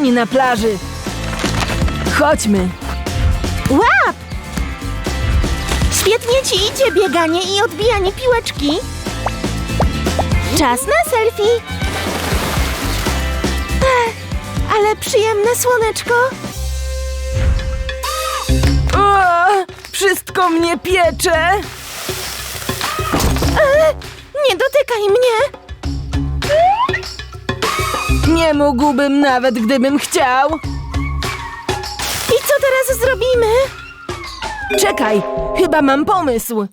dzień na plaży. Chodźmy. Łap! Świetnie ci idzie bieganie i odbijanie piłeczki. Czas na selfie. Ale przyjemne słoneczko. O, wszystko mnie piecze. E, nie dotykaj mnie. Nie mógłbym nawet, gdybym chciał. I co teraz zrobimy? Czekaj, chyba mam pomysł.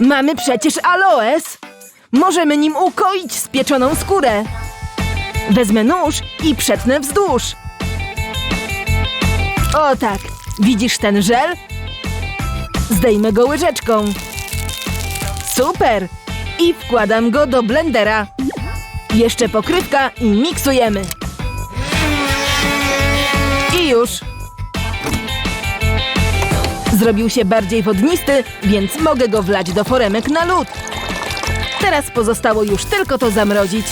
Mamy przecież aloes. Możemy nim ukoić spieczoną skórę. Wezmę nóż i przetnę wzdłuż. O tak, widzisz ten żel? Zdejmę go łyżeczką. Super! I wkładam go do blendera. Jeszcze pokrywka i miksujemy. I już. Zrobił się bardziej wodnisty, więc mogę go wlać do foremek na lód. Teraz pozostało już tylko to zamrozić.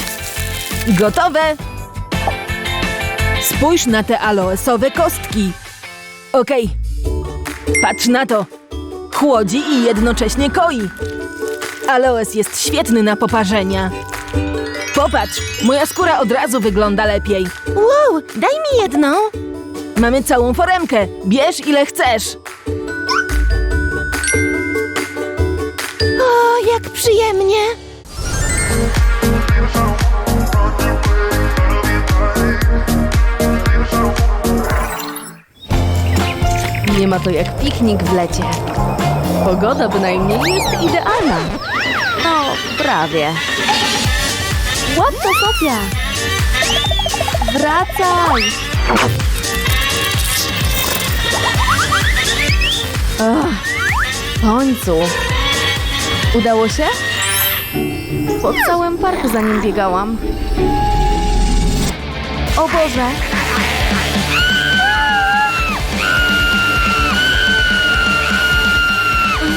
Gotowe! Spójrz na te aloesowe kostki. Okej. Patrz na to. Chłodzi i jednocześnie koi. Aloes jest świetny na poparzenia. Popatrz, moja skóra od razu wygląda lepiej. Wow, daj mi jedną. Mamy całą foremkę. Bierz ile chcesz. O, jak przyjemnie. Nie ma to jak piknik w lecie. Pogoda bynajmniej jest idealna. No, prawie. Sofia! Wracaj! Ach, w końcu. Udało się? Po całym parku za nim biegałam. O Boże!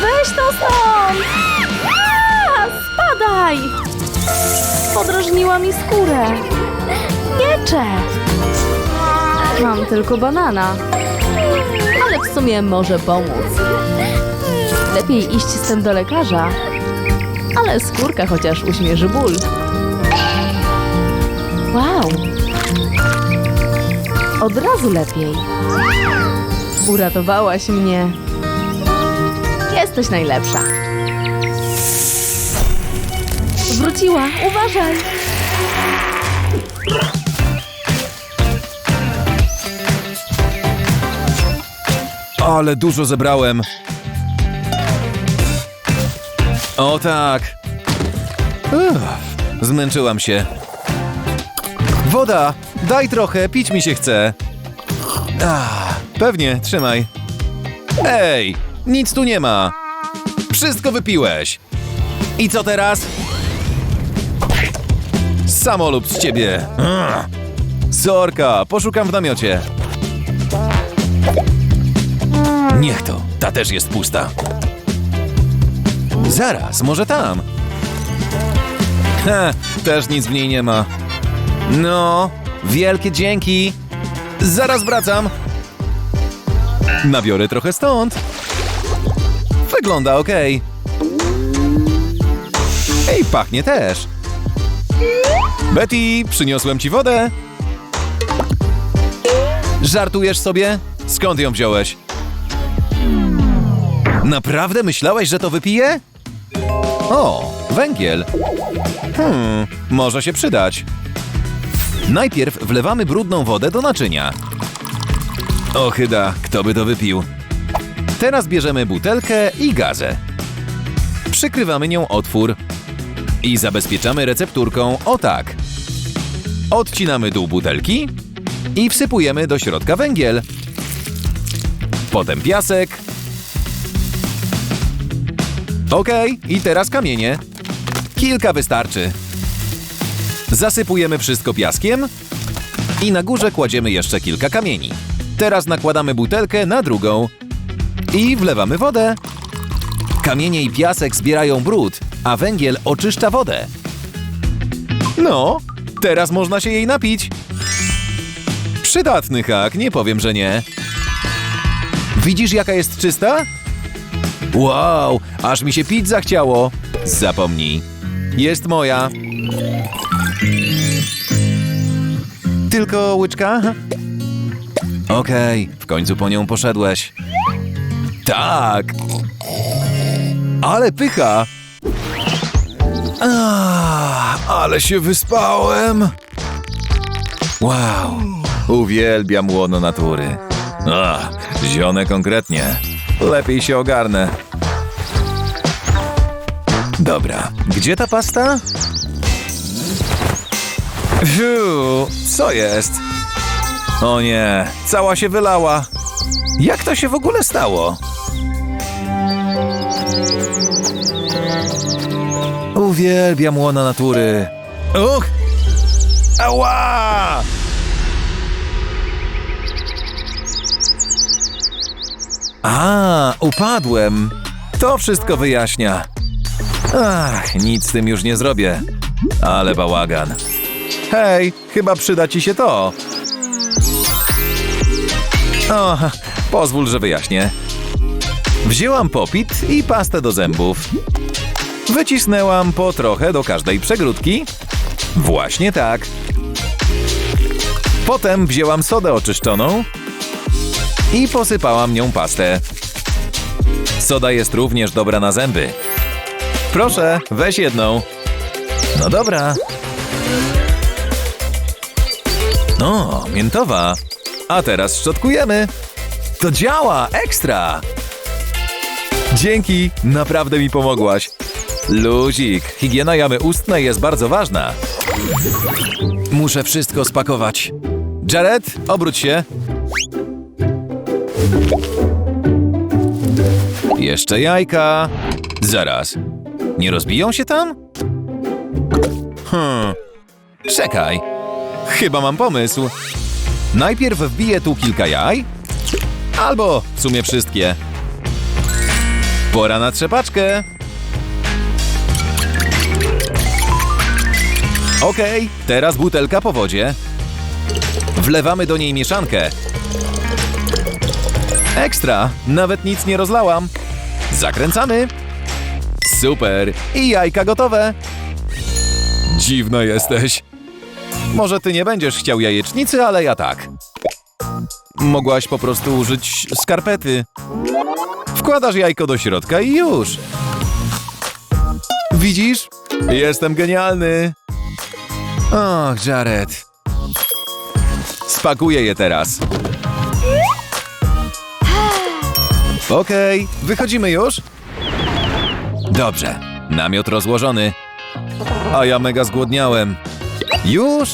Weź to stąd! Spadaj! Podrażniła mi skórę. Miecze! Mam tylko banana. Ale w sumie może pomóc. Lepiej iść z tym do lekarza. Ale skórka chociaż uśmierzy ból. Wow! Od razu lepiej. Uratowałaś mnie. Jesteś najlepsza. Wróciła, uważaj! Ale dużo zebrałem. O tak. Uff, zmęczyłam się. Woda! Daj trochę, pić mi się chce. Ah, pewnie, trzymaj. Ej, nic tu nie ma. Wszystko wypiłeś. I co teraz? Samolub z ciebie. Ugh. Sorka, poszukam w namiocie. Niech to, ta też jest pusta. Zaraz, może tam. Ha, też nic w niej nie ma. No, wielkie dzięki. Zaraz wracam. Nabiorę trochę stąd. Wygląda ok. Ej, pachnie też. Betty, przyniosłem ci wodę. Żartujesz sobie? Skąd ją wziąłeś? Naprawdę myślałeś, że to wypiję? O, węgiel. Hmm, może się przydać. Najpierw wlewamy brudną wodę do naczynia. Ochyda, kto by to wypił? Teraz bierzemy butelkę i gazę. Przykrywamy nią otwór i zabezpieczamy recepturką o tak. Odcinamy dół butelki i wsypujemy do środka węgiel. Potem piasek. Okej, i teraz kamienie. Kilka wystarczy. Zasypujemy wszystko piaskiem i na górze kładziemy jeszcze kilka kamieni. Teraz nakładamy butelkę na drugą i wlewamy wodę. Kamienie i piasek zbierają brud, a węgiel oczyszcza wodę. No, teraz można się jej napić. Przydatny hak, nie powiem, że nie. Widzisz, jaka jest czysta? Wow, aż mi się pić zachciało. Zapomnij. Jest moja. Tylko łyczka? Okej, w końcu po nią poszedłeś. Tak. Ale pycha. Ale się wyspałem. Wow, uwielbiam łono natury. Ach, zione konkretnie. Lepiej się ogarnę. Dobra, gdzie ta pasta? Fiu, co jest? O nie, cała się wylała. Jak to się w ogóle stało? Uwielbiam łono natury. Uch! Ała! A, upadłem. To wszystko wyjaśnia. Ach, nic z tym już nie zrobię. Ale bałagan. Hej, chyba przyda ci się to. O, pozwól, że wyjaśnię. Wzięłam popit i pastę do zębów. Wycisnęłam po trochę do każdej przegródki. Właśnie tak. Potem wzięłam sodę oczyszczoną i posypałam nią pastę. Soda jest również dobra na zęby. Proszę, weź jedną. No dobra. O, miętowa. A teraz szczotkujemy. To działa, ekstra. Dzięki, naprawdę mi pomogłaś. Luzik, higiena jamy ustnej jest bardzo ważna. Muszę wszystko spakować. Jared, obróć się. Jeszcze jajka. Zaraz. Nie rozbiją się tam? Hmm. Czekaj. Chyba mam pomysł. Najpierw wbiję tu kilka jaj. Albo w sumie wszystkie. Pora na trzepaczkę. Okej, teraz butelka po wodzie. Wlewamy do niej mieszankę. Ekstra, nawet nic nie rozlałam. Zakręcamy. Super, i jajka gotowe. Dziwna jesteś. Może ty nie będziesz chciał jajecznicy, ale ja tak. Mogłaś po prostu użyć skarpety. Wkładasz jajko do środka i już. Widzisz? Jestem genialny. Och, Jared. Spakuję je teraz. Okej, wychodzimy już? Dobrze, namiot rozłożony. A ja mega zgłodniałem. Już?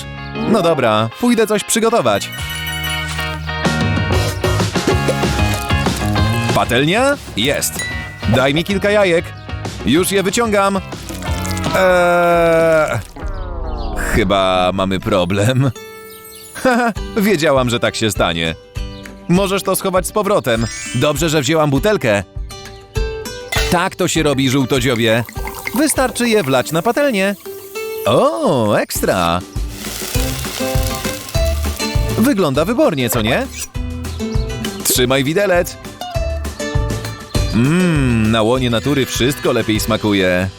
No dobra, pójdę coś przygotować. Patelnia? Jest. Daj mi kilka jajek. Już je wyciągam. Eee... Chyba mamy problem. Haha, wiedziałam, że tak się stanie. Możesz to schować z powrotem. Dobrze, że wzięłam butelkę. Tak to się robi, żółtodziobie. Wystarczy je wlać na patelnię. O, ekstra! Wygląda wybornie, co nie? Trzymaj widelec. Mmm, na łonie natury wszystko lepiej smakuje.